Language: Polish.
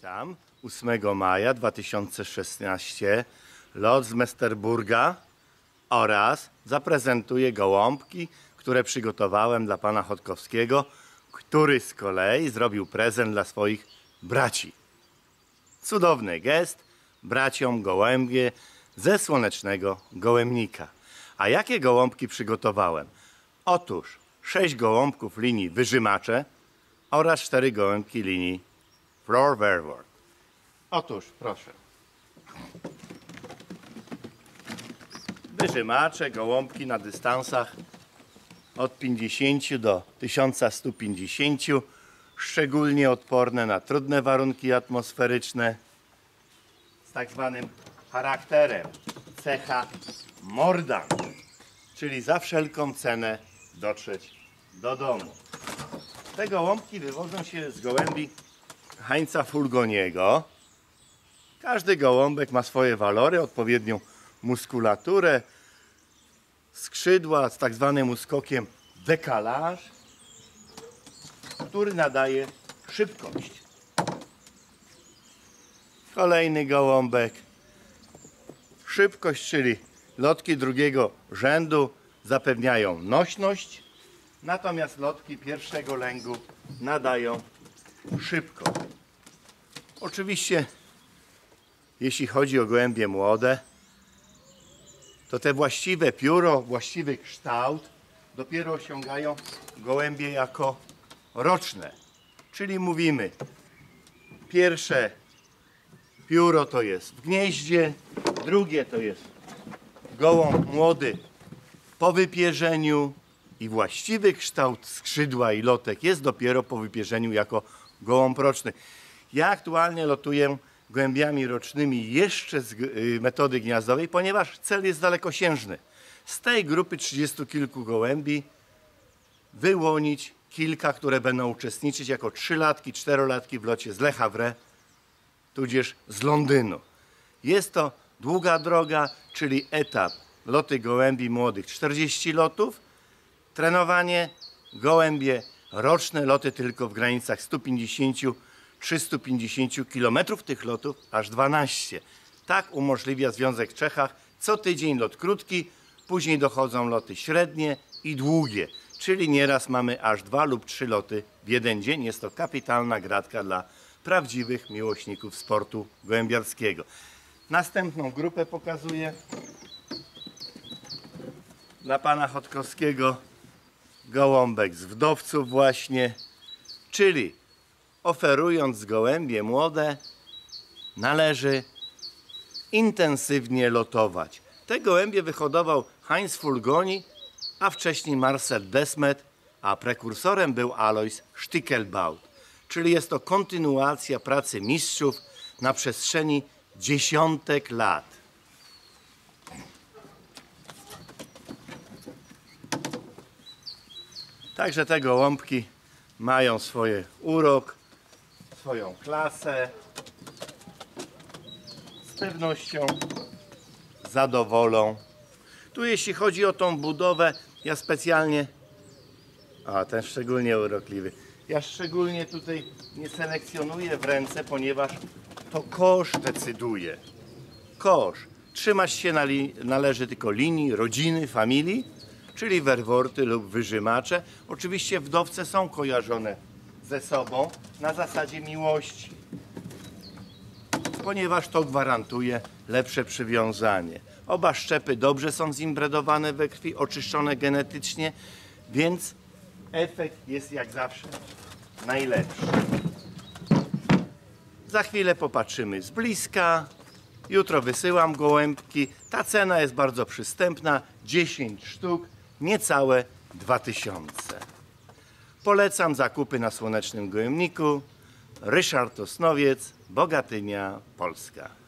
Witam. 8 maja 2016 lot z Mesterburga oraz zaprezentuję gołąbki, które przygotowałem dla pana Chodkowskiego, który z kolei zrobił prezent dla swoich braci. Cudowny gest braciom gołębie ze słonecznego gołębnika. A jakie gołąbki przygotowałem? Otóż 6 gołąbków linii wyżymacze oraz 4 gołębki linii floor verwort. Otóż proszę. Wyżymacze, gołąbki na dystansach od 50 do 1150, szczególnie odporne na trudne warunki atmosferyczne z tak zwanym charakterem cecha mordant, czyli za wszelką cenę dotrzeć do domu. Te gołąbki wywodzą się z gołębi Hańca Fulgoniego. Każdy gołąbek ma swoje walory, odpowiednią muskulaturę, skrzydła z tak zwanym uskokiem dekalaż, który nadaje szybkość. Kolejny gołąbek. Szybkość, czyli lotki drugiego rzędu zapewniają nośność, natomiast lotki pierwszego lęgu nadają szybkość. Oczywiście, jeśli chodzi o gołębie młode, to te właściwe pióro, właściwy kształt dopiero osiągają gołębie jako roczne. Czyli mówimy, pierwsze pióro to jest w gnieździe, drugie to jest gołąb młody po wypierzeniu i właściwy kształt skrzydła i lotek jest dopiero po wypierzeniu jako gołąb roczny. Ja aktualnie lotuję gołębiami rocznymi jeszcze z y, metody gniazdowej, ponieważ cel jest dalekosiężny. Z tej grupy 30 kilku gołębi wyłonić kilka, które będą uczestniczyć jako trzylatki, czterolatki w locie z Le Havre, tudzież z Londynu. Jest to długa droga, czyli etap loty gołębi młodych 40 lotów, trenowanie gołębie roczne loty tylko w granicach 150-350 km tych lotów aż 12. Tak umożliwia Związek Czechach co tydzień lot krótki, później dochodzą loty średnie i długie, czyli nieraz mamy aż dwa lub trzy loty w jeden dzień. Jest to kapitalna gratka dla prawdziwych miłośników sportu gołębiarskiego. Następną grupę pokazuję dla pana Chodkowskiego gołąbek z wdowców właśnie, czyli oferując gołębie młode należy intensywnie lotować. Te gołębie wyhodował Heinz Fulgoni, a wcześniej Marcel Desmet, a prekursorem był Alois Stickelbaut. Czyli jest to kontynuacja pracy mistrzów na przestrzeni dziesiątek lat. Także te gołąbki mają swoje urok, swoją klasę. Z pewnością zadowolą. Tu jeśli chodzi o tą budowę, ja specjalnie... A, ten szczególnie urokliwy. Ja szczególnie tutaj nie selekcjonuję w ręce, ponieważ to kosz decyduje. Kosz. Trzymać się należy tylko linii, rodziny, familii, czyli werworty lub wyżymacze. Oczywiście wdowce są kojarzone ze sobą na zasadzie miłości, ponieważ to gwarantuje lepsze przywiązanie. Oba szczepy dobrze są zimbredowane we krwi, oczyszczone genetycznie, więc efekt jest jak zawsze najlepszy. Za chwilę popatrzymy z bliska. Jutro wysyłam gołębki. Ta cena jest bardzo przystępna. 10 sztuk, niecałe 2000. Polecam zakupy na Słonecznym Gołębniku. Ryszard Osnowiec, Bogatynia, Polska.